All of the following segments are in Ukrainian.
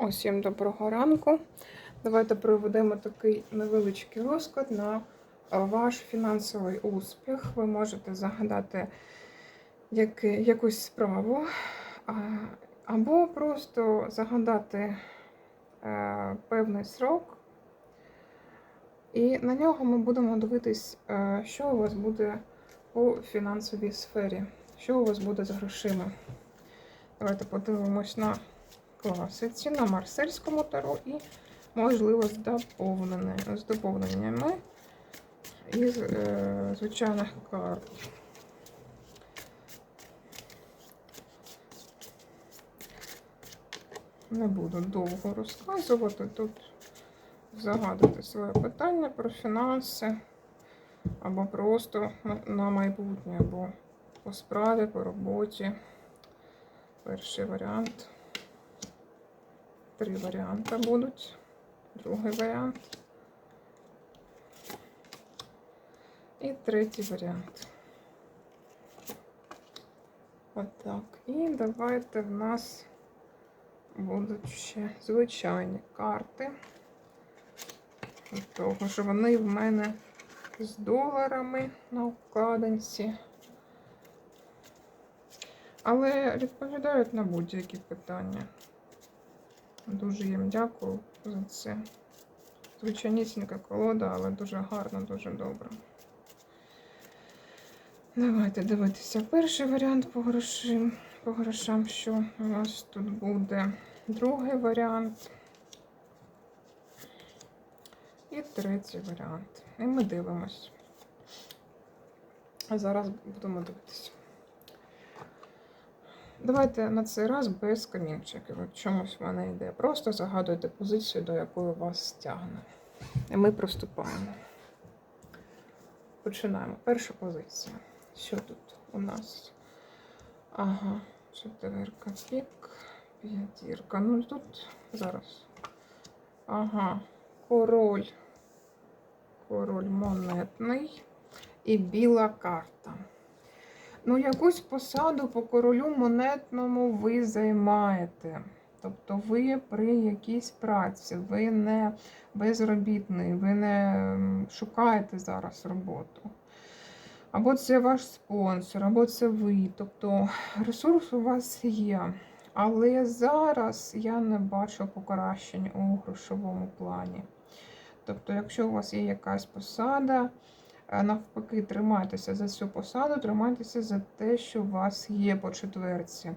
Усім доброго ранку. Давайте проведемо такий невеличкий розклад на е, ваш фінансовий успіх. Ви можете загадати яки- якусь справу, або просто загадати е, певний срок. І на нього ми будемо дивитись, е, що у вас буде по фінансовій сфері, що у вас буде з грошима. Давайте подивимось на класиці, на марсельському таро і, можливо, з доповненнями, з доповненнями із е, звичайних карт. Не буду довго розказувати тут, загадувати своє питання про фінанси, або просто на, майбутнє, або по справі, по роботі. Перший варіант. Три варіанти будуть. Другий варіант. І третій варіант. Отак. І давайте в нас будуть ще звичайні карти. Від того, що вони в мене з доларами на вкладинці. Але відповідають на будь-які питання. Дуже їм дякую за це. Звичайнісінька колода, але дуже гарна, дуже добра. Давайте дивитися перший варіант по грошам, по грошам, що у нас тут буде. Другий варіант. І третій варіант. І ми дивимось. А зараз будемо дивитися. Давайте на цей раз без камінчиків. Чомусь в мене йде. Просто загадуйте позицію, до якої вас стягне. І ми приступаємо. Починаємо. Перша позиція. Що тут у нас? Ага, четверка пік, п'ятірка. Ну тут зараз. Ага, король. Король монетний і біла карта. Ну, якусь посаду по королю монетному ви займаєте. Тобто ви при якійсь праці, ви не безробітний, ви не шукаєте зараз роботу. Або це ваш спонсор, або це ви. Тобто ресурс у вас є. Але зараз я не бачу покращень у грошовому плані. Тобто, якщо у вас є якась посада, Навпаки, тримайтеся за цю посаду, тримайтеся за те, що у вас є по четверці.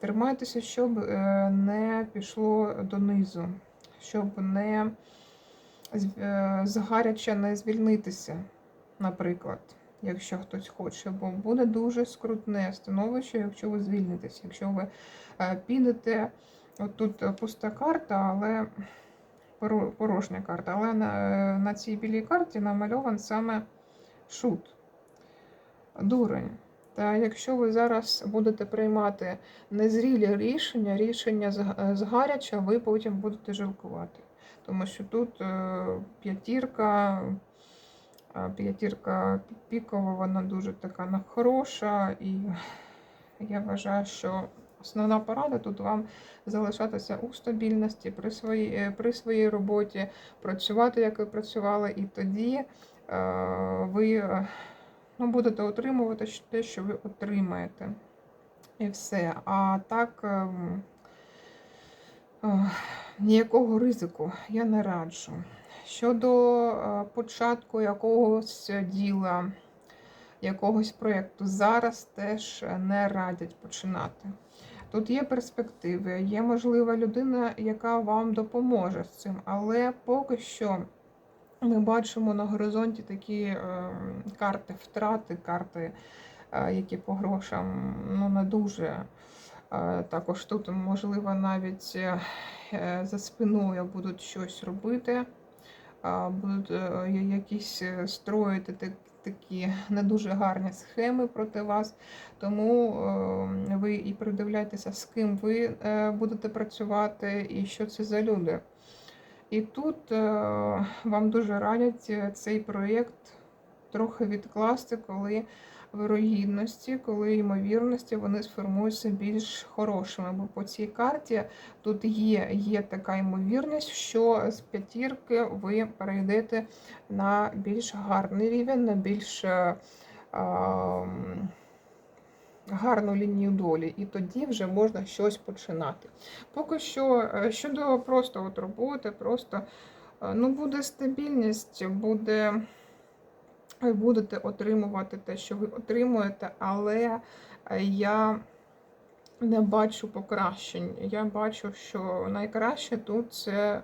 Тримайтеся, щоб е, не пішло донизу, щоб не з- е, не звільнитися, наприклад, якщо хтось хоче, бо буде дуже скрутне становище, якщо ви звільнитеся, якщо ви е, підете. От тут пуста карта, але порожня карта, але на, на цій білій карті намальован саме шут, дурень. Та якщо ви зараз будете приймати незрілі рішення, рішення згаряча, ви потім будете жалкувати. Тому що тут е, п'ятірка, е, п'ятірка пікова, вона дуже така хороша, і я вважаю, що основна порада тут вам залишатися у стабільності при своїй, е, при своїй роботі, працювати, як ви працювали, і тоді е, ви е, ну, будете отримувати те, що ви отримаєте. І все. А так ем, ніякого ризику я не раджу. Щодо початку якогось діла, якогось проєкту, зараз теж не радять починати. Тут є перспективи, є можлива людина, яка вам допоможе з цим, але поки що ми бачимо на горизонті такі е, карти втрати, карти, е, які по грошам ну, не дуже. Е, також тут, можливо, навіть е, за спиною будуть щось робити, будуть е, якісь строїти такі не дуже гарні схеми проти вас. Тому е, ви і придивляйтеся, з ким ви е, будете працювати і що це за люди. І тут е, вам дуже радять е, цей проєкт трохи відкласти, коли вирогідності, коли ймовірності вони сформуються більш хорошими. Бо по цій карті тут є, є така ймовірність, що з п'ятірки ви перейдете на більш гарний рівень, на більш е, гарну лінію долі, і тоді вже можна щось починати. Поки що е, щодо просто от роботи, просто е, ну, буде стабільність, буде. Будете отримувати те, що ви отримуєте, але е, я не бачу покращень. Я бачу, що найкраще тут це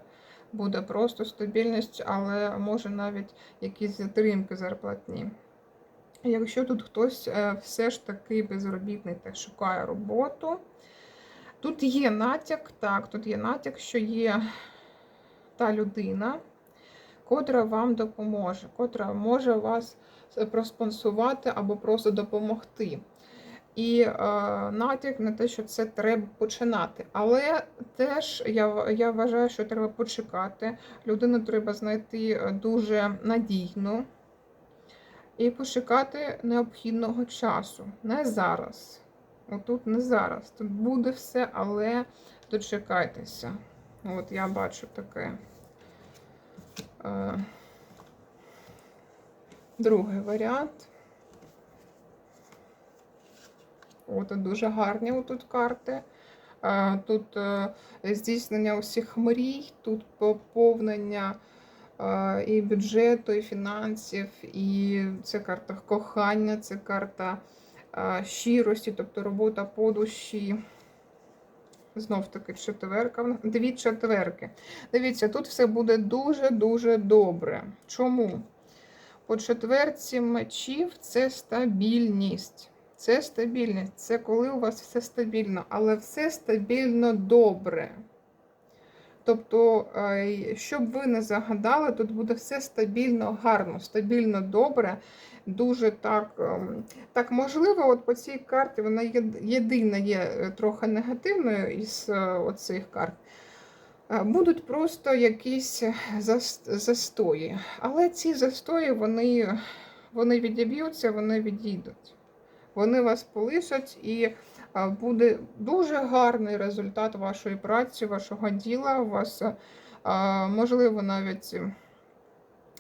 буде просто стабільність, але може навіть якісь затримки зарплатні. Якщо тут хтось е, все ж таки безробітний та шукає роботу, тут є натяк, так, тут є натяк, що є та людина, котра вам допоможе, котра може вас проспонсувати або просто допомогти. І е, натяк на те, що це треба починати. Але теж я я вважаю, що треба почекати. Людину треба знайти е, дуже надійну і почекати необхідного часу. Не зараз. Отут не зараз. Тут буде все, але дочекайтеся. От я бачу таке. Е, Другий варіант. От дуже гарні тут карти. Е, Тут е, здійснення усіх мрій, тут поповнення е, і бюджету, і фінансів, і це карта кохання, це карта е, щирості, тобто робота по душі. Знов таки четверка. Дві четверки. Дивіться, тут все буде дуже-дуже добре. Чому? По четверці мечів це стабільність. Це стабільність. Це коли у вас все стабільно, але все стабільно добре. Тобто, е, щоб ви не загадали, тут буде все стабільно, гарно, стабільно добре. Дуже так ем, так можливо, от по цій карті вона єдина є е, трохи негативною із е, оцих карт. Будуть просто якісь застої. Але ці застої вони вони відіб'ються, вони відійдуть. Вони вас полишать і буде дуже гарний результат вашої праці, вашого діла. У вас, можливо, навіть,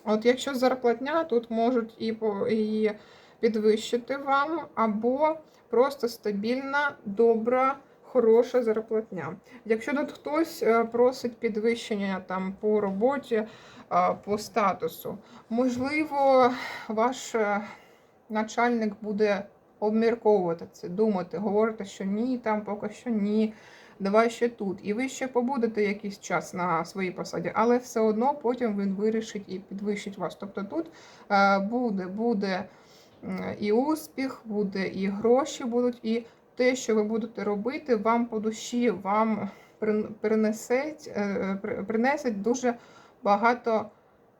от якщо зарплатня, тут можуть і і підвищити вам, або просто стабільна, добра хороша зарплатня. Якщо тут хтось е, просить підвищення там по роботі, е, по статусу, можливо, ваш е, начальник буде обмірковувати це, думати, говорити, що ні, там поки що ні. Давай ще тут. І ви ще побудете якийсь час на своїй посаді, але все одно потім він вирішить і підвищить вас. Тобто тут буде, буде і успіх, буде, і гроші будуть, і те, що ви будете робити, вам по душі, вам принесеть, е, принесеть дуже багато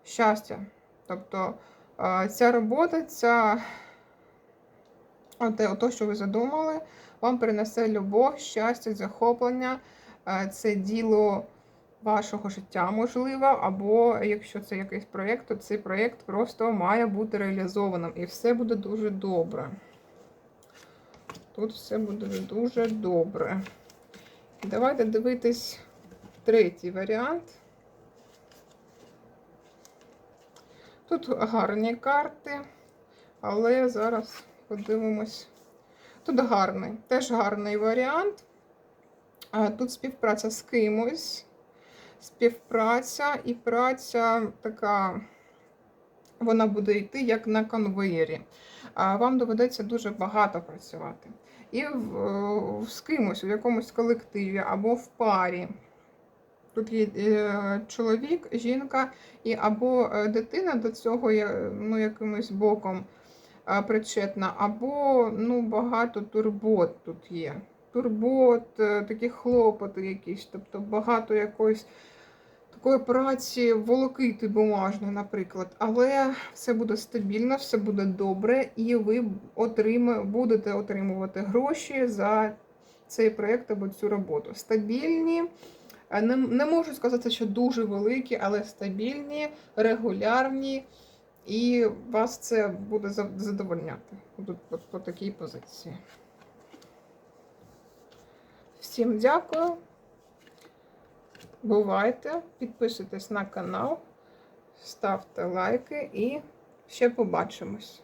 щастя. Тобто ця робота, ця те, що ви задумали, вам принесе любов, щастя, захоплення, е, це діло вашого життя, можливо, або якщо це якийсь проєкт, то цей проєкт просто має бути реалізованим і все буде дуже добре. Тут все буде дуже добре. Давайте дивитись третій варіант. Тут гарні карти, але зараз подивимось. Тут гарний, теж гарний варіант. Тут співпраця з кимось, співпраця і праця така, вона буде йти як на конвеєрі. Вам доведеться дуже багато працювати і в, з кимось у якомусь колективі або в парі. Тут є е, чоловік, жінка, і або е, дитина до цього ну, якимось боком причетна, або ну, багато турбот тут є. Турбот, такі хлопоти якісь, тобто багато якоїсь такої праці волокити бумажної, наприклад. Але все буде стабільно, все буде добре, і ви отрим... будете отримувати гроші за цей проєкт або цю роботу. Стабільні. Не, не можу сказати, що дуже великі, але стабільні, регулярні І вас це буде задовольняти Тут по, по такій позиції. Всім дякую. Бувайте, підписуйтесь на канал, ставте лайки і ще побачимось.